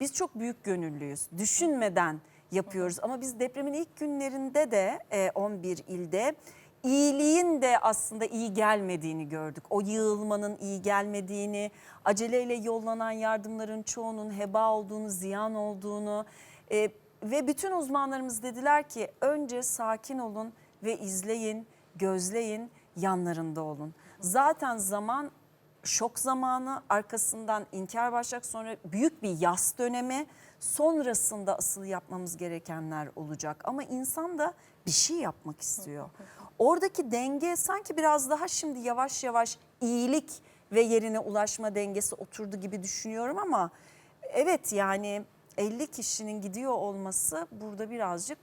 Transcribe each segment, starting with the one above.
Biz çok büyük gönüllüyüz. Düşünmeden yapıyoruz ama biz depremin ilk günlerinde de e, 11 ilde iyiliğin de aslında iyi gelmediğini gördük. O yığılmanın iyi gelmediğini, aceleyle yollanan yardımların çoğunun heba olduğunu, ziyan olduğunu e, ve bütün uzmanlarımız dediler ki önce sakin olun ve izleyin, gözleyin, yanlarında olun. Zaten zaman şok zamanı arkasından inkar başlayacak sonra büyük bir yas dönemi sonrasında asıl yapmamız gerekenler olacak ama insan da bir şey yapmak istiyor. Oradaki denge sanki biraz daha şimdi yavaş yavaş iyilik ve yerine ulaşma dengesi oturdu gibi düşünüyorum ama evet yani 50 kişinin gidiyor olması burada birazcık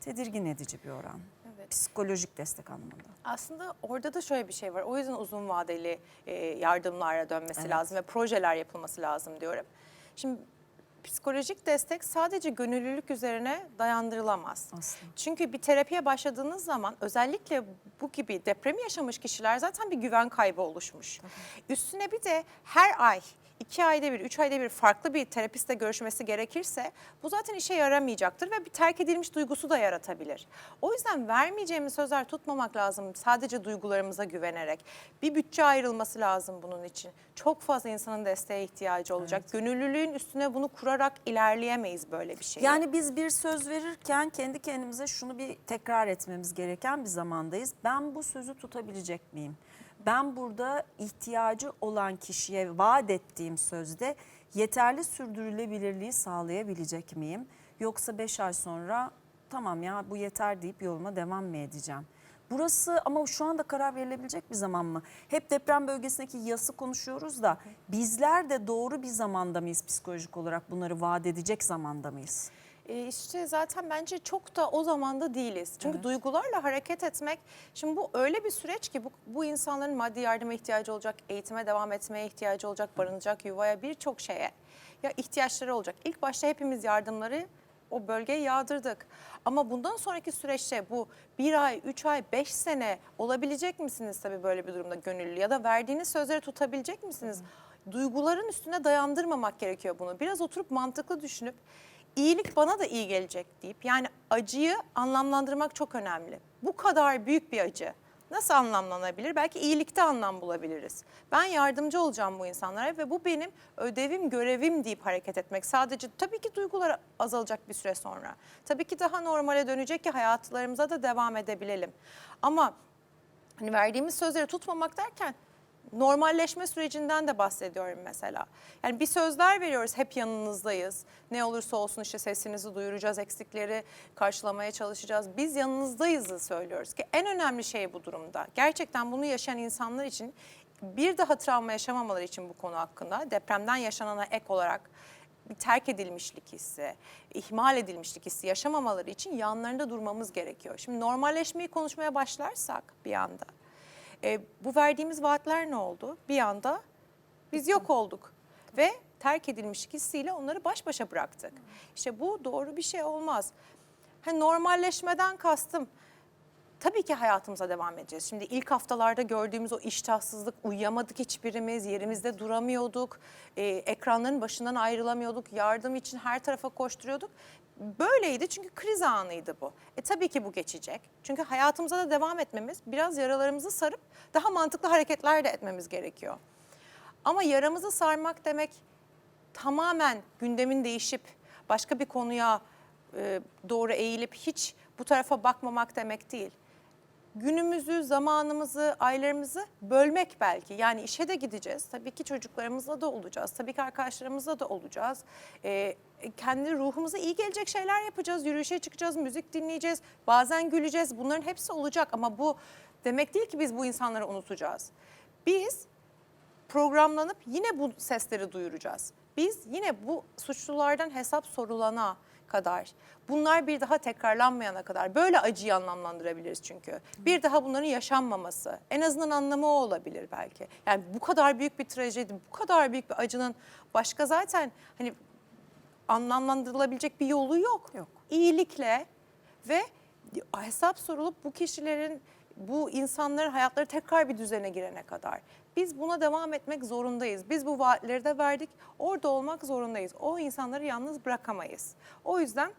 tedirgin edici bir oran. Evet. Psikolojik destek anlamında. Aslında orada da şöyle bir şey var. O yüzden uzun vadeli e, yardımlara dönmesi Evet. lazım ve projeler yapılması lazım diyorum. Şimdi psikolojik destek sadece gönüllülük üzerine dayandırılamaz. Aslında. Çünkü bir terapiye başladığınız zaman özellikle bu gibi depremi yaşamış kişiler zaten bir güven kaybı oluşmuş. Üstüne bir de her ay iki ayda bir, üç ayda bir farklı bir terapistle görüşmesi gerekirse bu zaten işe yaramayacaktır ve bir terk edilmiş duygusu da yaratabilir. O yüzden vermeyeceğimiz sözler tutmamak lazım sadece duygularımıza güvenerek. Bir bütçe ayrılması lazım bunun için. Çok fazla insanın desteğe ihtiyacı olacak. Gönüllülüğün üstüne bunu kurarak ilerleyemeyiz böyle bir şeyi. Yani biz bir söz verirken kendi kendimize şunu bir tekrar etmemiz gereken bir zamandayız. Ben bu sözü tutabilecek miyim? Ben burada ihtiyacı olan kişiye vaat ettiğim sözde yeterli sürdürülebilirliği sağlayabilecek miyim? Yoksa 5 ay sonra tamam ya bu yeter deyip yoluma devam mı edeceğim? Burası ama şu anda karar verilebilecek bir zaman mı? Hep deprem bölgesindeki yası konuşuyoruz da bizler de doğru bir zamanda mıyız psikolojik olarak bunları vaat edecek zamanda mıyız? E işte zaten bence çok da o zamanda değiliz. Çünkü duygularla hareket etmek, şimdi bu öyle bir süreç ki bu, bu insanların maddi yardıma ihtiyacı olacak, eğitime devam etmeye ihtiyacı olacak, barınacak yuvaya birçok şeye ya ihtiyaçları olacak. İlk başta hepimiz yardımları o bölgeye yağdırdık. Ama bundan sonraki süreçte bu bir ay, üç ay, beş sene olabilecek misiniz tabii böyle bir durumda gönüllü ya da verdiğiniz sözleri tutabilecek misiniz? Duyguların üstüne dayandırmamak gerekiyor bunu. Biraz oturup mantıklı düşünüp iyilik bana da iyi gelecek deyip yani acıyı anlamlandırmak çok önemli. Bu kadar büyük bir acı nasıl anlamlanabilir? Belki iyilikte anlam bulabiliriz. Ben yardımcı olacağım bu insanlara ve bu benim ödevim, görevim deyip hareket etmek. Sadece tabii ki duygular azalacak bir süre sonra. Tabii ki daha normale dönecek ki hayatlarımıza da devam edebilelim. Ama hani verdiğimiz sözleri tutmamak derken normalleşme sürecinden de bahsediyorum mesela. Yani bir sözler veriyoruz hep yanınızdayız. Ne olursa olsun işte sesinizi duyuracağız, eksikleri karşılamaya çalışacağız. Biz yanınızdayızı söylüyoruz ki en önemli şey bu durumda. Gerçekten bunu yaşayan insanlar için bir daha travma yaşamamaları için bu konu hakkında depremden yaşanana ek olarak bir terk edilmişlik hissi, ihmal edilmişlik hissi yaşamamaları için yanlarında durmamız gerekiyor. Şimdi normalleşmeyi konuşmaya başlarsak bir anda e, bu verdiğimiz vaatler ne oldu? Bir anda biz yok olduk ve terk edilmişlik hissiyle onları baş başa bıraktık. İşte bu doğru bir şey olmaz. Hani normalleşmeden kastım tabii ki hayatımıza devam edeceğiz. Şimdi ilk haftalarda gördüğümüz o iştahsızlık, uyuyamadık hiçbirimiz, yerimizde duramıyorduk, e, ekranların başından ayrılamıyorduk, yardım için her tarafa koşturuyorduk. Böyleydi çünkü kriz anıydı bu. E tabii ki bu geçecek. Çünkü hayatımıza da devam etmemiz, biraz yaralarımızı sarıp daha mantıklı hareketler de etmemiz gerekiyor. Ama yaramızı sarmak demek tamamen gündemin değişip başka bir konuya e, doğru eğilip hiç bu tarafa bakmamak demek değil. Günümüzü, zamanımızı, aylarımızı bölmek belki. Yani işe de gideceğiz. Tabii ki çocuklarımızla da olacağız. Tabii ki arkadaşlarımızla da olacağız. E, kendi ruhumuza iyi gelecek şeyler yapacağız. Yürüyüşe çıkacağız, müzik dinleyeceğiz. Bazen güleceğiz. Bunların hepsi olacak ama bu demek değil ki biz bu insanları unutacağız. Biz programlanıp yine bu sesleri duyuracağız. Biz yine bu suçlulardan hesap sorulana kadar, bunlar bir daha tekrarlanmayana kadar böyle acıyı anlamlandırabiliriz çünkü. Bir daha bunların yaşanmaması, en azından anlamı o olabilir belki. Yani bu kadar büyük bir trajedi, bu kadar büyük bir acının başka zaten hani anlamlandırılabilecek bir yolu yok. Yok. İyilikle ve hesap sorulup bu kişilerin bu insanların hayatları tekrar bir düzene girene kadar Biz buna devam etmek zorundayız. Biz bu vaatleri de verdik. Orada olmak zorundayız. O insanları yalnız bırakamayız. O yüzden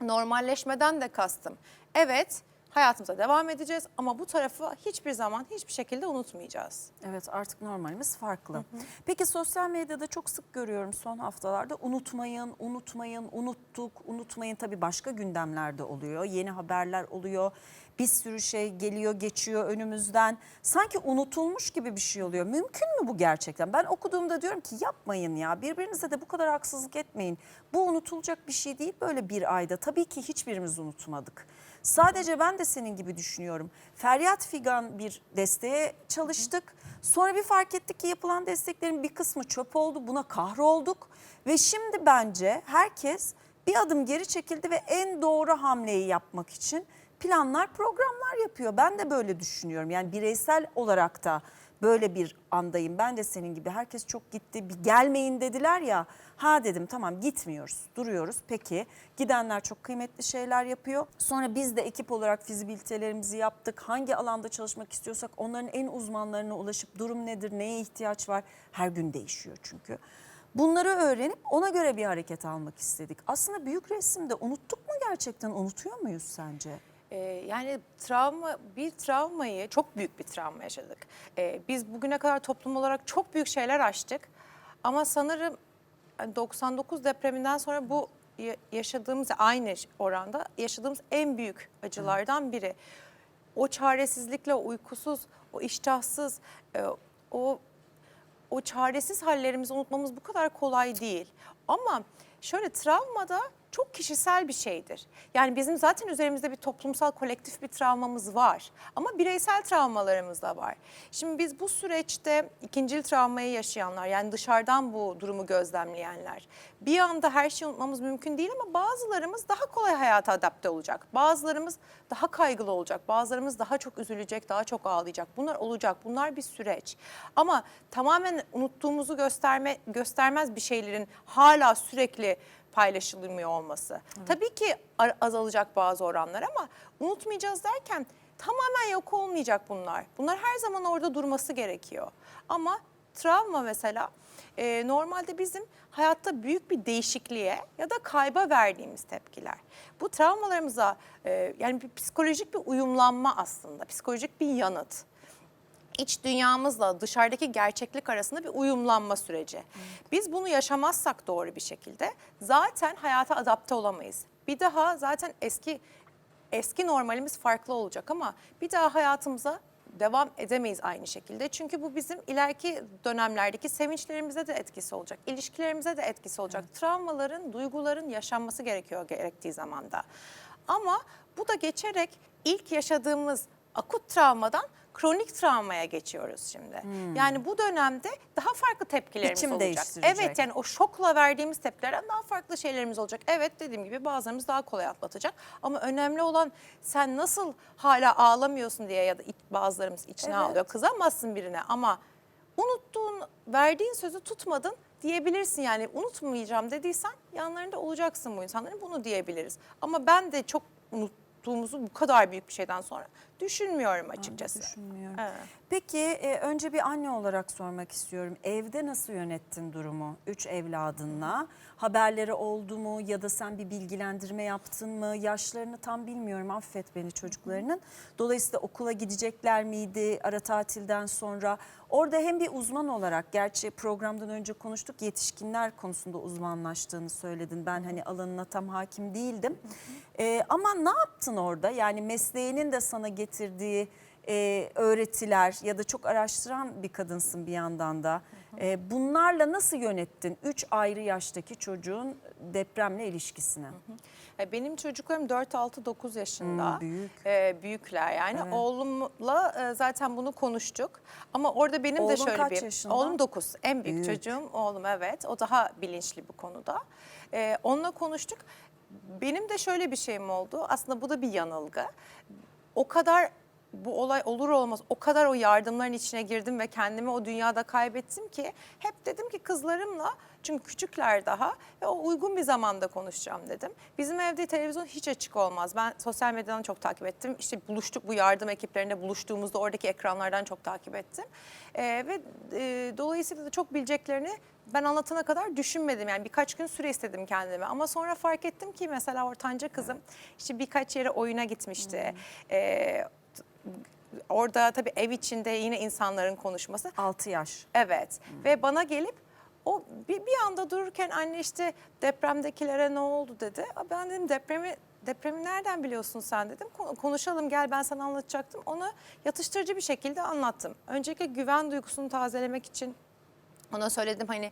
normalleşmeden de kastım. Evet hayatımıza devam edeceğiz ama bu tarafı hiçbir zaman hiçbir şekilde unutmayacağız. Evet artık normalimiz farklı. Peki sosyal medyada çok sık görüyorum son haftalarda unutmayın, unutmayın, unuttuk, unutmayın. Tabii başka gündemlerde oluyor, yeni haberler oluyor. Bir sürü şey geliyor geçiyor önümüzden. Sanki unutulmuş gibi bir şey oluyor. Mümkün mü bu gerçekten? Ben okuduğumda diyorum ki yapmayın ya birbirinize de bu kadar haksızlık etmeyin. Bu unutulacak bir şey değil böyle bir ayda. Tabii ki hiçbirimiz unutmadık. Sadece ben de senin gibi düşünüyorum. Feryat figan bir desteğe çalıştık. Sonra bir fark ettik ki yapılan desteklerin bir kısmı çöp oldu. Buna kahrolduk. Ve şimdi bence herkes bir adım geri çekildi ve en doğru hamleyi yapmak için planlar, programlar yapıyor. Ben de böyle düşünüyorum. Yani bireysel olarak da böyle bir andayım. Ben de senin gibi herkes çok gitti. Bir gelmeyin dediler ya. Ha dedim tamam gitmiyoruz. Duruyoruz. Peki gidenler çok kıymetli şeyler yapıyor. Sonra biz de ekip olarak fizibilitelerimizi yaptık. Hangi alanda çalışmak istiyorsak onların en uzmanlarına ulaşıp durum nedir, neye ihtiyaç var? Her gün değişiyor çünkü. Bunları öğrenip ona göre bir hareket almak istedik. Aslında büyük resimde unuttuk mu gerçekten? Unutuyor muyuz sence? Ee, yani travma bir travmayı çok büyük bir travma yaşadık. Ee, biz bugüne kadar toplum olarak çok büyük şeyler aştık. Ama sanırım yani 99 depreminden sonra bu ya- yaşadığımız aynı oranda yaşadığımız en büyük acılardan biri. O çaresizlikle, uykusuz, o iştahsız, e, o o çaresiz hallerimizi unutmamız bu kadar kolay değil. Ama şöyle travmada çok kişisel bir şeydir. Yani bizim zaten üzerimizde bir toplumsal kolektif bir travmamız var. Ama bireysel travmalarımız da var. Şimdi biz bu süreçte ikincil travmayı yaşayanlar yani dışarıdan bu durumu gözlemleyenler bir anda her şeyi unutmamız mümkün değil ama bazılarımız daha kolay hayata adapte olacak. Bazılarımız daha kaygılı olacak. Bazılarımız daha çok üzülecek, daha çok ağlayacak. Bunlar olacak. Bunlar bir süreç. Ama tamamen unuttuğumuzu gösterme göstermez bir şeylerin hala sürekli paylaşılmıyor olması. Tabii ki azalacak bazı oranlar ama unutmayacağız derken tamamen yok olmayacak bunlar. Bunlar her zaman orada durması gerekiyor. Ama travma mesela e, normalde bizim hayatta büyük bir değişikliğe ya da kayba verdiğimiz tepkiler. Bu travmalarımıza e, yani bir psikolojik bir uyumlanma aslında, psikolojik bir yanıt iç dünyamızla dışarıdaki gerçeklik arasında bir uyumlanma süreci. Biz bunu yaşamazsak doğru bir şekilde zaten hayata adapte olamayız. Bir daha zaten eski eski normalimiz farklı olacak ama bir daha hayatımıza devam edemeyiz aynı şekilde. Çünkü bu bizim ileriki dönemlerdeki sevinçlerimize de etkisi olacak, ilişkilerimize de etkisi olacak. Travmaların, duyguların yaşanması gerekiyor gerektiği zamanda. Ama bu da geçerek ilk yaşadığımız akut travmadan kronik travmaya geçiyoruz şimdi. Yani bu dönemde daha farklı tepkilerimiz Biçim olacak. Evet yani o şokla verdiğimiz tepkilerden daha farklı şeylerimiz olacak. Evet dediğim gibi bazılarımız daha kolay atlatacak. Ama önemli olan sen nasıl hala ağlamıyorsun diye ya da bazılarımız içine Evet. ağlıyor. Kızamazsın birine ama unuttuğun, verdiğin sözü tutmadın diyebilirsin. Yani unutmayacağım dediysen yanlarında olacaksın bu insanların bunu diyebiliriz. Ama ben de çok unuttuğumuzu bu kadar büyük bir şeyden sonra düşünmüyorum açıkçası. Düşünmüyorum. Evet. Peki e, önce bir anne olarak sormak istiyorum. Evde nasıl yönettin durumu üç evladınla? Haberleri oldu mu ya da sen bir bilgilendirme yaptın mı? Yaşlarını tam bilmiyorum affet beni çocuklarının. Dolayısıyla okula gidecekler miydi ara tatilden sonra? Orada hem bir uzman olarak gerçi programdan önce konuştuk yetişkinler konusunda uzmanlaştığını söyledin. Ben hani alanına tam hakim değildim. E, ama ne yaptın orada? Yani mesleğinin de sana getirdiği e, öğretiler ya da çok araştıran bir kadınsın bir yandan da. E, bunlarla nasıl yönettin üç ayrı yaştaki çocuğun depremle ilişkisini? E, Benim çocuklarım 4, 6, 9 yaşında. Hmm, büyük. E, büyükler yani. Evet. Oğlumla e, zaten bunu konuştuk. Ama orada benim de Oğlun şöyle kaç bir... yaşında? Oğlum 9. En büyük, Büyük. çocuğum oğlum evet. O daha bilinçli bu konuda. E, onunla konuştuk. Benim de şöyle bir şeyim oldu. Aslında bu da bir yanılgı. O kadar bu olay olur olmaz o kadar o yardımların içine girdim ve kendimi o dünyada kaybettim ki hep dedim ki kızlarımla çünkü küçükler daha ve o uygun bir zamanda konuşacağım dedim. Bizim evde televizyon hiç açık olmaz. Ben sosyal medyadan çok takip ettim. İşte buluştuk bu yardım ekiplerinde buluştuğumuzda oradaki ekranlardan çok takip ettim. Ee, ve e, dolayısıyla da çok bileceklerini ben anlatana kadar düşünmedim. Yani birkaç gün süre istedim kendime. Ama sonra fark ettim ki mesela ortanca kızım işte birkaç yere oyuna gitmişti. Ee, orada tabii ev içinde yine insanların konuşması. 6 yaş. Evet ve bana gelip o bir, bir anda dururken anne işte depremdekilere ne oldu dedi. Ben dedim depremi depremi nereden biliyorsun sen dedim. Kon- Konuşalım gel ben sana anlatacaktım. Onu yatıştırıcı bir şekilde anlattım. Öncelikle güven duygusunu tazelemek için ona söyledim hani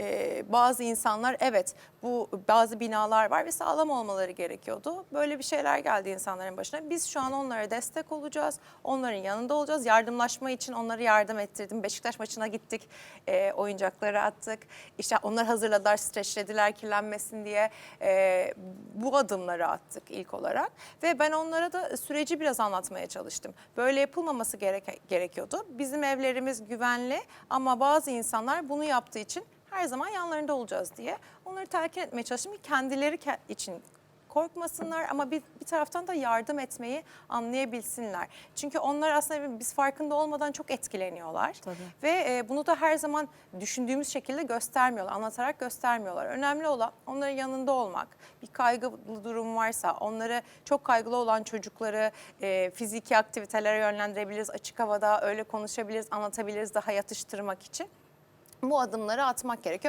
e, bazı insanlar evet bu bazı binalar var ve sağlam olmaları gerekiyordu. Böyle bir şeyler geldi insanların başına. Biz şu an onlara destek olacağız. Onların yanında olacağız. Yardımlaşma için onlara yardım ettirdim. Beşiktaş maçına gittik. e, oyuncakları attık. İşte onlar hazırladılar, streçlediler kirlenmesin diye. E, bu adımları attık ilk olarak. Ve ben onlara da süreci biraz anlatmaya çalıştım. Böyle yapılmaması gerek- gerekiyordu. Bizim evlerimiz güvenli ama bazı insanlar bunu yaptığı için her zaman yanlarında olacağız diye onları telkin etmeye çalıştım ki kendileri ke- için korkmasınlar ama bir, bir taraftan da yardım etmeyi anlayabilsinler. Çünkü onlar aslında biz farkında olmadan çok etkileniyorlar. Tabii. Ve e, bunu da her zaman düşündüğümüz şekilde göstermiyorlar, anlatarak göstermiyorlar. Önemli olan onların yanında olmak. Bir kaygılı durum varsa onları çok kaygılı olan çocukları e, fiziki aktivitelere yönlendirebiliriz. Açık havada öyle konuşabiliriz, anlatabiliriz daha yatıştırmak için. Bu adımları atmak gerekiyor.